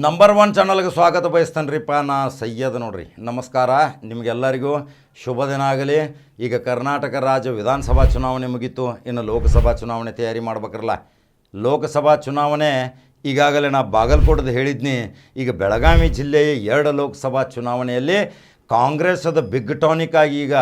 Number one ಚಾನಲ್ಗೆ ಸ್ವಾಗತ ಬಯಸ್ತಾನ್ರಿಪ್ಪ ರೀಪ್ಪ ನಾ ಸಯ್ಯದ್ ನೋಡ್ರಿ. ನಮಸ್ಕಾರ, ನಿಮಗೆಲ್ಲರಿಗೂ ಶುಭ ದಿನ ಆಗಲಿ. ಈಗ ಕರ್ನಾಟಕ ರಾಜ್ಯ ವಿಧಾನಸಭಾ ಚುನಾವಣೆ ಮುಗೀತು. ಇನ್ನು ಲೋಕಸಭಾ ಚುನಾವಣೆ ತಯಾರಿ ಮಾಡ್ಬೇಕ್ರಲ್ಲ. ಲೋಕಸಭಾ ಚುನಾವಣೆ ಈಗಾಗಲೇ ನಾ ಬಾಗಲಕೋಟದ ಹೇಳಿದ್ನಿ. ಈಗ ಬೆಳಗಾವಿ ಜಿಲ್ಲೆಯ ಎರಡು ಲೋಕಸಭಾ ಚುನಾವಣೆಯಲ್ಲಿ ಕಾಂಗ್ರೆಸ್ಸದ ಬಿಗ್ ಟಾನಿಕ್ ಆಗಿ ಈಗ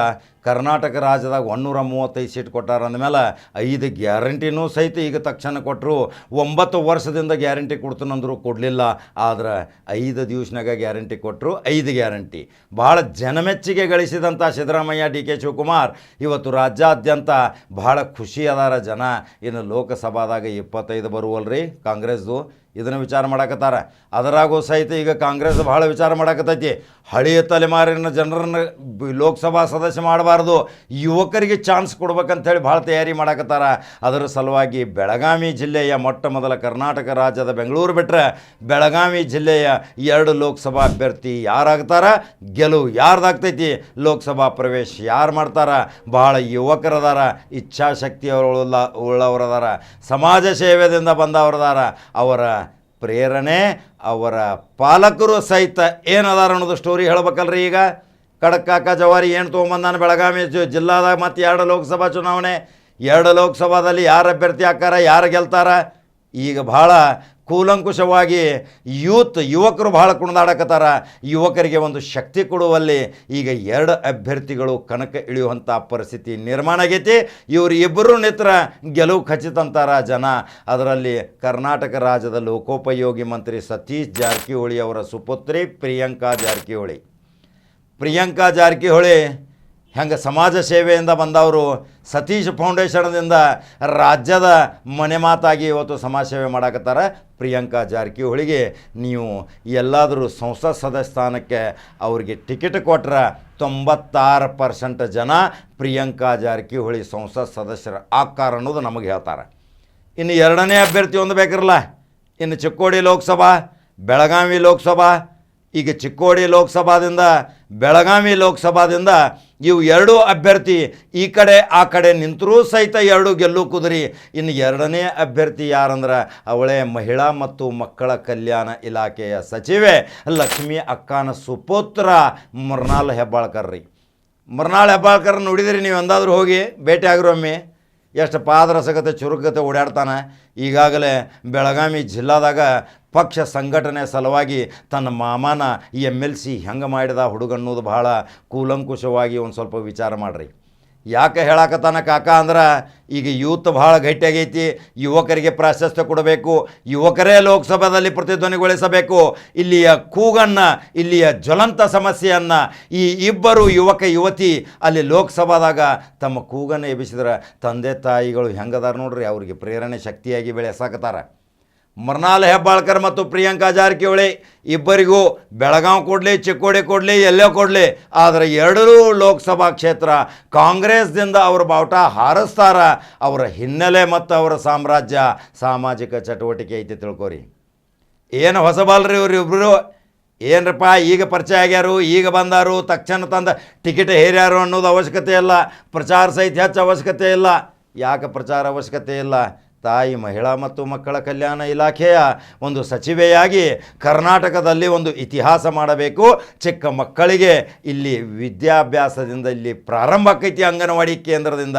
ಕರ್ನಾಟಕ ರಾಜ್ಯದಾಗ ಒನ್ನೂರ ಮೂವತ್ತೈದು ಸೀಟ್ ಕೊಟ್ಟಾರ ಅಂದಮೇಲೆ ಐದು ಗ್ಯಾರಂಟಿನೂ ಸಹಿತ ಈಗ ತಕ್ಷಣ ಕೊಟ್ಟರು ಒಂಬತ್ತು ವರ್ಷದಿಂದ ಗ್ಯಾರಂಟಿ ಕೊಡ್ತೀನಂದ್ರು ಕೊಡಲಿಲ್ಲ. ಆದ್ರೆ ಐದು ದಿವಸನಾಗ ಗ್ಯಾರಂಟಿ ಕೊಟ್ಟರು ಐದು ಗ್ಯಾರಂಟಿ. ಭಾಳ ಜನಮೆಚ್ಚುಗೆ ಗಳಿಸಿದಂಥ ಸಿದ್ದರಾಮಯ್ಯ, ಡಿ ಕೆ ಶಿವಕುಮಾರ್. ಇವತ್ತು ರಾಜ್ಯಾದ್ಯಂತ ಭಾಳ ಖುಷಿ ಅದಾರ ಜನ. ಇನ್ನು ಲೋಕಸಭಾದಾಗ ಇಪ್ಪತ್ತೈದು ಬರುವಲ್ರಿ ಕಾಂಗ್ರೆಸ್ದು. ಇದನ್ನು ವಿಚಾರ ಮಾಡಾಕತ್ತಾರ. ಅದರಾಗೂ ಸಹಿತ ಈಗ ಕಾಂಗ್ರೆಸ್ ಭಾಳ ವಿಚಾರ ಮಾಡಾಕತ್ತೈತಿ. ಹಳೆಯ ತಲೆಮಾರಿನ ಜನರನ್ನು ಲೋಕಸಭಾ ಸದಸ್ಯ ಮಾಡಬಾರ್ದು. ಯುವಕರಿಗೆ ಚಾನ್ಸ್ ಕೊಡ್ಬೇಕಂತೇಳಿ ಭಾಳ ತಯಾರಿ ಮಾಡಾಕತ್ತಾರ. ಅದರ ಸಲುವಾಗಿ ಬೆಳಗಾವಿ ಜಿಲ್ಲೆಯ ಮೊಟ್ಟ ಮೊದಲ ಕರ್ನಾಟಕ ರಾಜ್ಯದ ಬೆಂಗಳೂರು ಬಿಟ್ಟರೆ ಬೆಳಗಾವಿ ಜಿಲ್ಲೆಯ ಎರಡು ಲೋಕಸಭಾ ಅಭ್ಯರ್ಥಿ ಯಾರಾಗ್ತಾರ? ಗೆಲುವು ಯಾರ್ದಾಗ್ತೈತಿ? ಲೋಕಸಭಾ ಪ್ರವೇಶ ಯಾರು ಮಾಡ್ತಾರ? ಭಾಳ ಯುವಕರದಾರ ಇಚ್ಛಾಶಕ್ತಿ ಉಳ್ಳ ಉಳ್ಳವರದಾರ, ಸಮಾಜ ಸೇವೆದಿಂದ ಬಂದವರದಾರ, ಅವರ ಪ್ರೇರಣೆ ಅವರ ಪಾಲಕರು ಸಹಿತ ಏನದಾರ ಅನ್ನೋದು ಸ್ಟೋರಿ ಹೇಳ್ಬೇಕಲ್ರಿ ಈಗ. ಕಡಕ್ಕಾಕ ಜವಾರಿ ಏನು ತೊಗೊಂಬಂದಾನ ಬೆಳಗಾವಿ ಜಿಲ್ಲಾದಾಗ ಮತ್ತು ಎರಡು ಲೋಕಸಭಾ ಚುನಾವಣೆ, ಎರಡು ಲೋಕಸಭಾದಲ್ಲಿ ಯಾರು ಅಭ್ಯರ್ಥಿ ಹಾಕಾರ, ಯಾರು ಗೆಲ್ತಾರ? ಈಗ ಭಾಳ ಕೂಲಂಕುಷವಾಗಿ ಯೂತ್ ಯುವಕರು ಭಾಳ ಕುಣಿದಾಡಕತ್ತಾರ. ಯುವಕರಿಗೆ ಒಂದು ಶಕ್ತಿ ಕೊಡುವಲ್ಲಿ ಈಗ ಎರಡು ಅಭ್ಯರ್ಥಿಗಳು ಕನಕ ಇಳಿಯುವಂಥ ಪರಿಸ್ಥಿತಿ ನಿರ್ಮಾಣ ಆಗೈತಿ. ಇವರು ಇಬ್ಬರು ನಿತ್ರ ಗೆಲುವು ಖಚಿತ ಅಂತಾರ ಜನ. ಅದರಲ್ಲಿ ಕರ್ನಾಟಕ ರಾಜ್ಯದ ಲೋಕೋಪಯೋಗಿ ಮಂತ್ರಿ ಸತೀಶ್ ಜಾರಕಿಹೊಳಿ ಅವರ ಸುಪುತ್ರಿ ಪ್ರಿಯಾಂಕಾ ಜಾರಕಿಹೊಳಿ. ಪ್ರಿಯಾಂಕಾ ಜಾರಕಿಹೊಳಿ ಹೆಂಗೆ ಸಮಾಜ ಸೇವೆಯಿಂದ ಬಂದವರು ಸತೀಶ್ ಫೌಂಡೇಶನ್ದಿಂದ ರಾಜ್ಯದ ಮನೆ ಮಾತಾಗಿ ಇವತ್ತು ಸಮಾಜ ಸೇವೆ ಮಾಡಾಕತ್ತಾರ. ಪ್ರಿಯಾಂಕಾ ಜಾರಕಿಹೊಳಿಗೆ ನೀವು ಎಲ್ಲಾದರೂ ಸಂಸತ್ ಸದಸ್ಯ ಸ್ಥಾನಕ್ಕೆ ಅವ್ರಿಗೆ ಟಿಕೆಟ್ ಕೊಟ್ರೆ ತೊಂಬತ್ತಾರು ಪರ್ಸೆಂಟ್ ಜನ ಪ್ರಿಯಾಂಕಾ ಜಾರಕಿಹೊಳಿ ಸಂಸತ್ ಸದಸ್ಯರ ಆಕಾರ ಅನ್ನೋದು ನಮಗೆ ಹೇಳ್ತಾರೆ. ಇನ್ನು ಎರಡನೇ ಅಭ್ಯರ್ಥಿ ಒಂದು ಬೇಕಿರಲ್ಲ. ಇನ್ನು ಚಿಕ್ಕೋಡಿ ಲೋಕಸಭಾ, ಬೆಳಗಾವಿ ಲೋಕಸಭಾ ಈಗ ಚಿಕ್ಕೋಡಿ ಲೋಕಸಭಾದಿಂದ, ಬೆಳಗಾವಿ ಲೋಕಸಭಾದಿಂದ ಇವು ಎರಡೂ ಅಭ್ಯರ್ಥಿ ಈ ಕಡೆ, ಆ ಕಡೆ ನಿಂತರೂ ಸಹಿತ ಎರಡೂ ಗೆಲ್ಲು ಕುದುರಿ. ಇನ್ನು ಎರಡನೇ ಅಭ್ಯರ್ಥಿ ಯಾರಂದ್ರೆ, ಅವಳೇ ಮಹಿಳಾ ಮತ್ತು ಮಕ್ಕಳ ಕಲ್ಯಾಣ ಇಲಾಖೆಯ ಸಚಿವೆ ಲಕ್ಷ್ಮಿ ಅಕ್ಕನ ಸುಪುತ್ರ ಮೃಣಾಲ್ ಹೆಬ್ಬಾಳ್ಕರ್ ರೀ. ಮೃಣಾಲ್ ಹೆಬ್ಬಾಳ್ಕರ್ ನೋಡಿದಿರಿ ನೀವು ಎಂದಾದರೂ ಹೋಗಿ, ಭೇಟಿ ಆಗಿರೊಮ್ಮೆ ಎಷ್ಟು ಪಾದರಸಗತೆ ಚುರುಕತೆ ಓಡಾಡ್ತಾನೆ. ಈಗಾಗಲೇ ಬೆಳಗಾವಿ ಜಿಲ್ಲಾದಾಗ ಪಕ್ಷ ಸಂಘಟನೆ ಸಲುವಾಗಿ ತನ್ನ ಮಾಮನ ಎಂ ಎಲ್ ಸಿ ಹೆಂಗೆ ಮಾಡಿದ ಹುಡುಗನ್ನೋದು ಭಾಳ ಕೂಲಂಕುಷವಾಗಿ ಒಂದು ಸ್ವಲ್ಪ ವಿಚಾರ ಮಾಡಿರಿ. ಯಾಕೆ ಹೇಳಕತ್ತಾನ ಕಾಕ ಅಂದ್ರೆ, ಈಗ ಯೂತ್ ಭಾಳ ಗಟ್ಟಿಯಾಗೈತಿ, ಯುವಕರಿಗೆ ಪ್ರಾಶಸ್ತ್ಯ ಕೊಡಬೇಕು, ಯುವಕರೇ ಲೋಕಸಭಾದಲ್ಲಿ ಪ್ರತಿಧ್ವನಿಗೊಳಿಸಬೇಕು, ಇಲ್ಲಿಯ ಕೂಗನ್ನು, ಇಲ್ಲಿಯ ಜ್ವಲಂತ ಸಮಸ್ಯೆಯನ್ನು ಈ ಇಬ್ಬರು ಯುವಕ ಯುವತಿ ಅಲ್ಲಿ ಲೋಕಸಭಾದಾಗ ತಮ್ಮ ಕೂಗನ್ನು ಎಬ್ಬಿಸಿದ್ರೆ ತಂದೆ ತಾಯಿಗಳು ಹೆಂಗದಾರ ನೋಡ್ರಿ, ಅವ್ರಿಗೆ ಪ್ರೇರಣೆ ಶಕ್ತಿಯಾಗಿ ಬೆಳೆಸಾಕತ್ತಾರ ಮರ್ನಾಲ್ ಹೆಬ್ಬಾಳ್ಕರ್ ಮತ್ತು ಪ್ರಿಯಾಂಕಾ ಜಾರಕಿಹೊಳಿ ಇಬ್ಬರಿಗೂ ಬೆಳಗಾವಿ ಕೊಡಲಿ, ಚಿಕ್ಕೋಡಿ ಕೊಡಲಿ, ಎಲ್ಲೋ ಕೊಡಲಿ, ಆದರೆ ಎರಡೂ ಲೋಕಸಭಾ ಕ್ಷೇತ್ರ ಕಾಂಗ್ರೆಸ್ದಿಂದ ಅವರು ಬಾವುಟ ಹಾರಿಸ್ತಾರ. ಅವರ ಹಿನ್ನೆಲೆ ಮತ್ತು ಅವರ ಸಾಮ್ರಾಜ್ಯ ಸಾಮಾಜಿಕ ಚಟುವಟಿಕೆ ಐತಿ ತಿಳ್ಕೊರಿ. ಏನು ಹೊಸಬಲ್ರಿ ಇವರಿಬ್ಬರು ಏನರಪ್ಪ, ಈಗ ಪರಿಚಯ ಆಗ್ಯಾರು, ಈಗ ಬಂದಾರು, ತಕ್ಷಣ ತಂದ ಟಿಕೆಟ್ ಹೇರ್ಯಾರು ಅನ್ನೋದು ಅವಶ್ಯಕತೆ ಇಲ್ಲ. ಪ್ರಚಾರ ಸಹಿತ ಹೆಚ್ಚು ಅವಶ್ಯಕತೆ ಇಲ್ಲ. ಯಾಕೆ ಪ್ರಚಾರ ಅವಶ್ಯಕತೆ ಇಲ್ಲ? ತಾಯಿ, ಮಹಿಳಾ ಮತ್ತು ಮಕ್ಕಳ ಕಲ್ಯಾಣ ಇಲಾಖೆಯ ಒಂದು ಸಚಿವೆಯಾಗಿ ಕರ್ನಾಟಕದಲ್ಲಿ ಒಂದು ಇತಿಹಾಸ ಮಾಡಬೇಕು. ಚಿಕ್ಕ ಮಕ್ಕಳಿಗೆ ಇಲ್ಲಿ ವಿದ್ಯಾಭ್ಯಾಸದಿಂದ ಇಲ್ಲಿ ಪ್ರಾರಂಭ ಆಕೈತಿ ಅಂಗನವಾಡಿ ಕೇಂದ್ರದಿಂದ.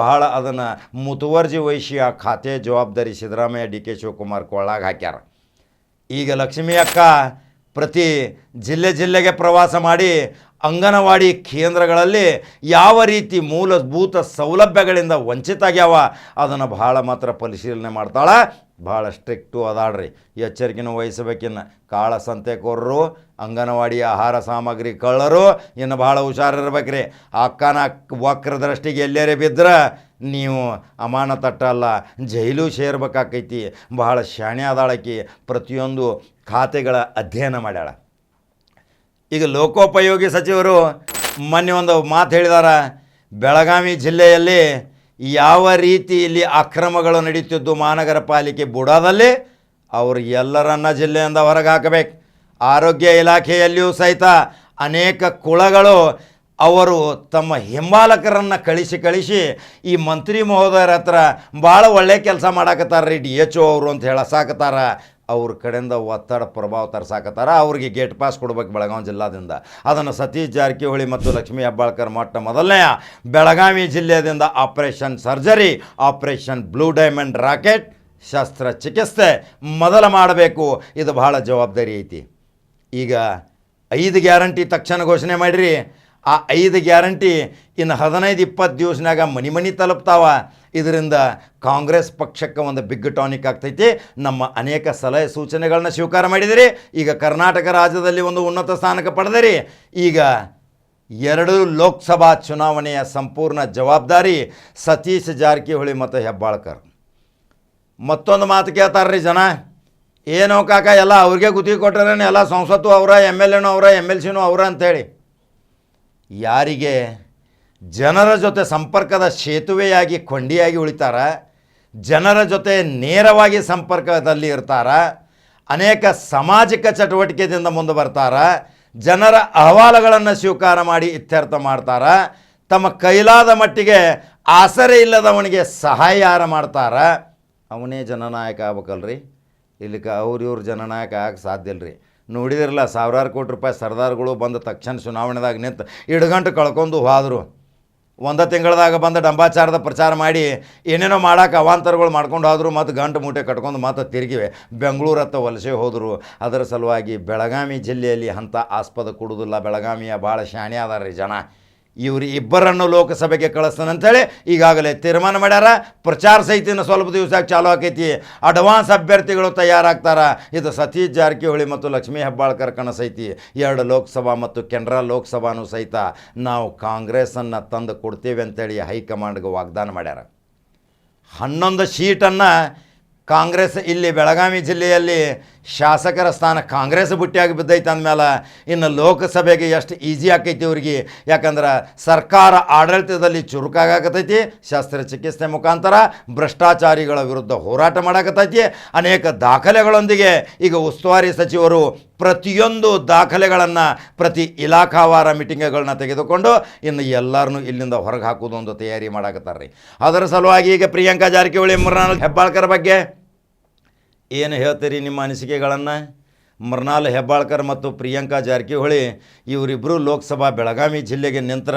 ಬಹಳ ಅದನ್ನು ಮುತುವರ್ಜಿ ವಹಿಸಿಯ ಖಾತೆ ಜವಾಬ್ದಾರಿ ಸಿದ್ದರಾಮಯ್ಯ, ಡಿ ಕೆ ಶಿವಕುಮಾರ್ ಕೊಳ್ಳಾಗ ಹಾಕ್ಯಾರ. ಈಗ ಲಕ್ಷ್ಮಿ ಅಕ್ಕ ಪ್ರತಿ ಜಿಲ್ಲೆ ಜಿಲ್ಲೆಗೆ ಪ್ರವಾಸ ಮಾಡಿ ಅಂಗನವಾಡಿ ಕೇಂದ್ರಗಳಲ್ಲಿ ಯಾವ ರೀತಿ ಮೂಲಭೂತ ಸೌಲಭ್ಯಗಳಿಂದ ವಂಚಿತ ಆಗ್ಯಾವ ಅದನ್ನು ಭಾಳ ಮಾತ್ರ ಪರಿಶೀಲನೆ ಮಾಡ್ತಾಳೆ. ಭಾಳ ಸ್ಟ್ರಿಕ್ಟು ಅದಾಳ್ರಿ. ಎಚ್ಚರಿಕೆನೂ ವಹಿಸಬೇಕಿನ್ನ ಕಾಳ ಸಂತೆಕೋರರು, ಅಂಗನವಾಡಿ ಆಹಾರ ಸಾಮಗ್ರಿ ಕಳ್ಳರು, ಇನ್ನು ಭಾಳ ಹುಷಾರಿರ್ಬೇಕ್ರಿ. ಅಕ್ಕನ ವಕ್ರ ದೃಷ್ಟಿಗೆ ಎಲ್ಲೇರೆ ಬಿದ್ದರೆ ನೀವು ಅಮಾನ ತಟ್ಟಲ್ಲ ಜೈಲು ಸೇರ್ಬೇಕಾಕೈತಿ. ಬಹಳ ಶಾಣೆ ಅದಾಳಕಿ. ಪ್ರತಿಯೊಂದು ಖಾತೆಗಳ ಅಧ್ಯಯನ ಮಾಡ್ಯಾಳ. ಈಗ ಲೋಕೋಪಯೋಗಿ ಸಚಿವರು ಮೊನ್ನೆ ಒಂದು ಮಾತು ಹೇಳಿದಾರ, ಬೆಳಗಾವಿ ಜಿಲ್ಲೆಯಲ್ಲಿ ಯಾವ ರೀತಿ ಇಲ್ಲಿ ಅಕ್ರಮಗಳು ನಡೀತಿದ್ದು ಮಹಾನಗರ ಪಾಲಿಕೆ ಬುಡಾದಲ್ಲಿ, ಅವರು ಎಲ್ಲರನ್ನ ಜಿಲ್ಲೆಯಿಂದ ಹೊರಗೆ ಹಾಕಬೇಕು. ಆರೋಗ್ಯ ಇಲಾಖೆಯಲ್ಲಿಯೂ ಸಹಿತ ಅನೇಕ ಕುಳಗಳು ಅವರು ತಮ್ಮ ಹಿಂಬಾಲಕರನ್ನು ಕಳಿಸಿ ಕಳಿಸಿ ಈ ಮಂತ್ರಿ ಮಹೋದಯರ ಹತ್ರ ಭಾಳ ಒಳ್ಳೆ ಕೆಲಸ ಮಾಡಾಕತ್ತಾರ ರೀ ಡಿ ಎಚ್ ಒ ಅವರು ಅಂತ ಹೇಳಸಾಕತ್ತಾರ ಅವ್ರ ಕಡೆಯಿಂದ ಒತ್ತಡ ಪ್ರಭಾವ ತರ್ಸಾಕತ್ತಾರ. ಅವ್ರಿಗೆ ಗೇಟ್ ಪಾಸ್ ಕೊಡ್ಬೇಕು ಬೆಳಗಾವಿ ಜಿಲ್ಲಾದಿಂದ. ಅದನ್ನು ಸತೀಶ್ ಜಾರಕಿಹೊಳಿ ಮತ್ತು ಲಕ್ಷ್ಮೀ ಹೆಬ್ಬಾಳ್ಕರ್ ಮೊಟ್ಟ ಮೊದಲನೆಯ ಬೆಳಗಾವಿ ಜಿಲ್ಲೆಯಿಂದ operation surgery operation blue diamond rocket ಶಸ್ತ್ರಚಿಕಿತ್ಸೆ ಮೊದಲ ಮಾಡಬೇಕು. ಇದು ಬಹಳ ಜವಾಬ್ದಾರಿ ಐತಿ. ಈಗ ಐದು ಗ್ಯಾರಂಟಿ ತಕ್ಷಣ ಘೋಷಣೆ ಮಾಡಿರಿ. ಆ ಐದು ಗ್ಯಾರಂಟಿ ಇನ್ನು ಹದಿನೈದು ಇಪ್ಪತ್ತು ದಿವಸನಾಗ ಮನಿ ಮನಿ ತಲುಪ್ತಾವ. ಇದರಿಂದ ಕಾಂಗ್ರೆಸ್ ಪಕ್ಷಕ್ಕೆ ಒಂದು ಬಿಗ್ ಟಾನಿಕ್ ಆಗ್ತೈತಿ. ನಮ್ಮ ಅನೇಕ ಸಲಹೆ ಸೂಚನೆಗಳನ್ನ ಸ್ವೀಕಾರ ಮಾಡಿದಿರಿ. ಈಗ ಕರ್ನಾಟಕ ರಾಜ್ಯದಲ್ಲಿ ಒಂದು ಉನ್ನತ ಸ್ಥಾನಕ್ಕೆ ಪಡೆದಿರಿ. ಈಗ ಎರಡು ಲೋಕಸಭಾ ಚುನಾವಣೆಯ ಸಂಪೂರ್ಣ ಜವಾಬ್ದಾರಿ ಸತೀಶ್ ಜಾರಕಿಹೊಳಿ ಮತ್ತು ಹೆಬ್ಬಾಳ್ಕರ್. ಮತ್ತೊಂದು ಮಾತು ಕೇಳ್ತಾರ್ರಿ ಜನ. ಏನೋ ಕಾಕ, ಎಲ್ಲ ಅವ್ರಿಗೆ ಗುತ್ತಿಗೆ ಕೊಟ್ಟರೇನೆ ಎಲ್ಲ ಸಂಸತ್ತು ಅವರ, ಎಂ ಎಲ್ ಎನೂ ಅವರ, ಎಂ ಎಲ್ ಸಿನೂ ಅವರ ಅಂಥೇಳಿ ಯಾರಿಗೆ ಜನರ ಜೊತೆ ಸಂಪರ್ಕದ ಸೇತುವೆಯಾಗಿ, ಕೊಂಡಿಯಾಗಿ ಉಳಿತಾರ, ಜನರ ಜೊತೆ ನೇರವಾಗಿ ಸಂಪರ್ಕದಲ್ಲಿ ಇರ್ತಾರ, ಅನೇಕ ಸಾಮಾಜಿಕ ಚಟುವಟಿಕೆದಿಂದ ಮುಂದೆ ಬರ್ತಾರ, ಜನರ ಅಹವಾಲುಗಳನ್ನು ಸ್ವೀಕಾರ ಮಾಡಿ ಇತ್ಯರ್ಥ ಮಾಡ್ತಾರ, ತಮ್ಮ ಕೈಲಾದ ಮಟ್ಟಿಗೆ ಆಸರೆ ಇಲ್ಲದವನಿಗೆ ಸಹಾಯ ಯಾರ ಮಾಡ್ತಾರ. ಅವನೇ ಜನನಾಯಕ ಆಗ್ಬೇಕಲ್ರಿ? ಇಲ್ಲಿಕ ಅವ್ರ ಇವ್ರು ಜನನಾಯಕ ಆಗಕ್ಕೆ ಸಾಧ್ಯ ಇಲ್ರಿ. ನೋಡಿದಿರಲ್ಲ, ಸಾವಿರಾರು ಕೋಟಿ ರೂಪಾಯಿ ಸರ್ದಾರ್ಗಳು ಬಂದ ತಕ್ಷಣ ಚುನಾವಣೆದಾಗ ನಿಂತು ಇಡಗಂಟು ಕಳ್ಕೊಂಡು ಹೋದರು. ಒಂದು ತಿಂಗಳದಾಗ ಬಂದು ಡಂಬಾಚಾರದ ಪ್ರಚಾರ ಮಾಡಿ ಏನೇನೋ ಮಾಡೋಕೆ ಅವಾಂತರಗಳು ಮಾಡ್ಕೊಂಡು ಹೋದರು, ಮತ್ತು ಗಂಟು ಮೂಟೆ ಕಟ್ಕೊಂಡು ಮತ್ತೆ ತಿರುಗಿವೆ. ಬೆಂಗಳೂರತ್ತ ವಲಸೆ ಹೋದರು. ಅದರ ಸಲುವಾಗಿ ಬೆಳಗಾವಿ ಜಿಲ್ಲೆಯಲ್ಲಿ ಅಂಥ ಆಸ್ಪದ ಕೊಡುವುದಿಲ್ಲ ಬೆಳಗಾವಿಯ ಭಾಳ ಶಾಣೆ ಅದಾರ ರೀ ಜನ. ಇವ್ರು ಇಬ್ಬರನ್ನು ಲೋಕಸಭೆಗೆ ಕಳಿಸ್ತಾನಂತೇಳಿ ಈಗಾಗಲೇ ತೀರ್ಮಾನ ಮಾಡ್ಯಾರ. ಪ್ರಚಾರ ಸಹಿತ ಸ್ವಲ್ಪ ದಿವಸ ಚಾಲು ಆಕೈತಿ. ಅಡ್ವಾನ್ಸ್ ಅಭ್ಯರ್ಥಿಗಳು ತಯಾರಾಗ್ತಾರ. ಇದು ಸತೀಶ್ ಜಾರಕಿಹೊಳಿ ಮತ್ತು ಲಕ್ಷ್ಮೀ ಹೆಬ್ಬಾಳ್ಕರ್ ಕನಸೈತಿ ಎರಡು ಲೋಕಸಭಾ ಮತ್ತು ಕೆನರಾ ಲೋಕಸಭಾನೂ ಸಹಿತ ನಾವು ಕಾಂಗ್ರೆಸ್ಸನ್ನು ತಂದು ಕೊಡ್ತೇವೆ ಅಂತೇಳಿ ಹೈಕಮಾಂಡ್ಗೆ ವಾಗ್ದಾನ ಮಾಡ್ಯಾರ. ಹನ್ನೊಂದು ಸೀಟನ್ನು ಕಾಂಗ್ರೆಸ್ ಇಲ್ಲಿ ಬೆಳಗಾವಿ ಜಿಲ್ಲೆಯಲ್ಲಿ ಶಾಸಕರ ಸ್ಥಾನ ಕಾಂಗ್ರೆಸ್ ಬುಟ್ಟಿಯಾಗಿ ಬಿದ್ದೈತೆ ಅಂದಮೇಲೆ ಇನ್ನು ಲೋಕಸಭೆಗೆ ಎಷ್ಟು ಈಸಿ ಆಕೈತಿ ಅವ್ರಿಗೆ? ಯಾಕಂದ್ರೆ ಸರ್ಕಾರ ಆಡಳಿತದಲ್ಲಿ ಚುರುಕಾಗತೈತಿ ಶಸ್ತ್ರಚಿಕಿತ್ಸೆ ಮುಖಾಂತರ ಭ್ರಷ್ಟಾಚಾರಿಗಳ ವಿರುದ್ಧ ಹೋರಾಟ ಮಾಡಕತ್ತೈತಿ. ಅನೇಕ ದಾಖಲೆಗಳೊಂದಿಗೆ ಈಗ ಉಸ್ತುವಾರಿ ಸಚಿವರು ಪ್ರತಿಯೊಂದು ದಾಖಲೆಗಳನ್ನು ಪ್ರತಿ ಇಲಾಖಾವಾರ ಮೀಟಿಂಗ್ಗಳನ್ನ ತೆಗೆದುಕೊಂಡು ಇನ್ನು ಎಲ್ಲರನ್ನೂ ಇಲ್ಲಿಂದ ಹೊರಗೆ ಹಾಕೋದು ಒಂದು ತಯಾರಿ ಮಾಡಕತ್ತಾರೆ ರೀ ಅದರ ಸಲುವಾಗಿ ಈಗ ಪ್ರಿಯಾಂಕಾ ಜಾರಕಿಹೊಳಿ ಮುರ್ನಾಲ್ ಹೆಬ್ಬಾಳ್ಕರ್ ಬಗ್ಗೆ ಏನು ಹೇಳ್ತೀರಿ ನಿಮ್ಮ ಅನಿಸಿಕೆಗಳನ್ನು? ಮೃನಾಲ್ ಹೆಬ್ಬಾಳ್ಕರ್ ಮತ್ತು ಪ್ರಿಯಾಂಕಾ ಜಾರಕಿಹೊಳಿ ಇವರಿಬ್ಬರು ಲೋಕಸಭಾ ಬೆಳಗಾವಿ ಜಿಲ್ಲೆಗೆ ನಿಂತರ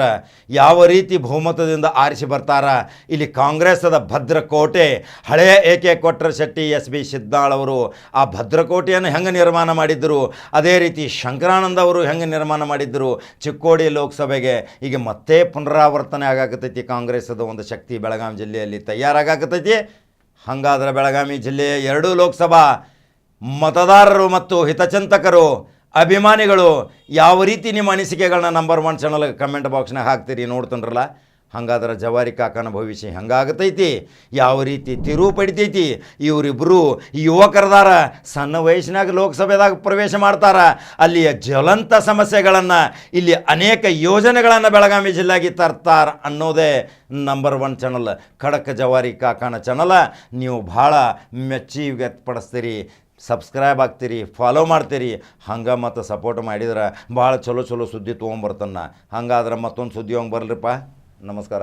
ಯಾವ ರೀತಿ ಬಹುಮತದಿಂದ ಆರಿಸಿ ಬರ್ತಾರ? ಇಲ್ಲಿ ಕಾಂಗ್ರೆಸ್ದ ಭದ್ರಕೋಟೆ ಹಳೆಯ ಏಕೆ ಕೊಟ್ರ ಶೆಟ್ಟಿ ಎಸ್ ಬಿ ಸಿದ್ದಾಳ್ ಅವರು ಆ ಭದ್ರಕೋಟೆಯನ್ನು ಹೆಂಗೆ ನಿರ್ಮಾಣ ಮಾಡಿದ್ದರು ಅದೇ ರೀತಿ ಶಂಕರಾನಂದ ಅವರು ಹೆಂಗೆ ನಿರ್ಮಾಣ ಮಾಡಿದ್ದರು ಚಿಕ್ಕೋಡಿ ಲೋಕಸಭೆಗೆ ಈಗ ಮತ್ತೆ ಪುನರಾವರ್ತನೆ ಆಗಾಕತ್ತೈತಿ ಕಾಂಗ್ರೆಸ್ದ ಒಂದು ಶಕ್ತಿ ಬೆಳಗಾವಿ ಜಿಲ್ಲೆಯಲ್ಲಿ ತಯಾರಾಗಾಕತ್ತೈತಿ. ಹಾಗಾದ್ರೆ ಬೆಳಗಾವಿ ಜಿಲ್ಲೆಯ ಎರಡೂ ಲೋಕಸಭಾ ಮತದಾರರು ಮತ್ತು ಹಿತಚಿಂತಕರು, ಅಭಿಮಾನಿಗಳು, ಯಾವ ರೀತಿ ನಿಮ್ಮ ಅನಿಸಿಕೆಗಳನ್ನ ನಂಬರ್ ಒನ್ ಚಾನಲ್ ಕಮೆಂಟ್ ಬಾಕ್ಸ್ನಾಗ ಹಾಕ್ತೀರಿ ನೋಡ್ತನ್ರಲ್ಲ ಹಂಗಾದ್ರೆ ಜವಾರಿ ಕಾಕನ ಭವಿಷ್ಯ ಹೆಂಗಾಗತೈತಿ? ಯಾವ ರೀತಿ ತಿರುವು ಪಡಿತೈತಿ? ಇವರಿಬ್ಬರು ಯುವಕರದಾರ ಸಣ್ಣ ವಯಸ್ಸಿನಾಗ ಲೋಕಸಭೆದಾಗ ಪ್ರವೇಶ ಮಾಡ್ತಾರ. ಅಲ್ಲಿಯ ಜ್ವಲಂತ ಸಮಸ್ಯೆಗಳನ್ನು, ಇಲ್ಲಿ ಅನೇಕ ಯೋಜನೆಗಳನ್ನು ಬೆಳಗಾವಿ ಜಿಲ್ಲೆಗೆ ತರ್ತಾರೆ ಅನ್ನೋದೇ ನಂಬರ್ ಒನ್ ಚಾನಲ್ ಖಡಕ್ ಜವಾರಿ ಕಾಕನ ಚಾನಲ ನೀವು ಭಾಳ ಮೆಚ್ಚಿ, ವ್ಯಕ್ತಪಡಿಸ್ತೀರಿ. ಸಬ್ಸ್ಕ್ರೈಬ್ ಆಗ್ತೀರಿ ಫಾಲೋ ಮಾಡ್ತೀರಿ. ಹಂಗೆ ಮತ್ತು ಸಪೋರ್ಟ್ ಮಾಡಿದ್ರೆ ಭಾಳ ಚಲೋ ಚಲೋ ಸುದ್ದಿ ತೊಗೊಂಬರ್ತಾನ ಹಂಗಾದ್ರೆ ಮತ್ತೊಂದು ಸುದ್ದಿ ಹೋಗಿ ಬರ್ಲಿಪ್ಪ. ನಮಸ್ಕಾರ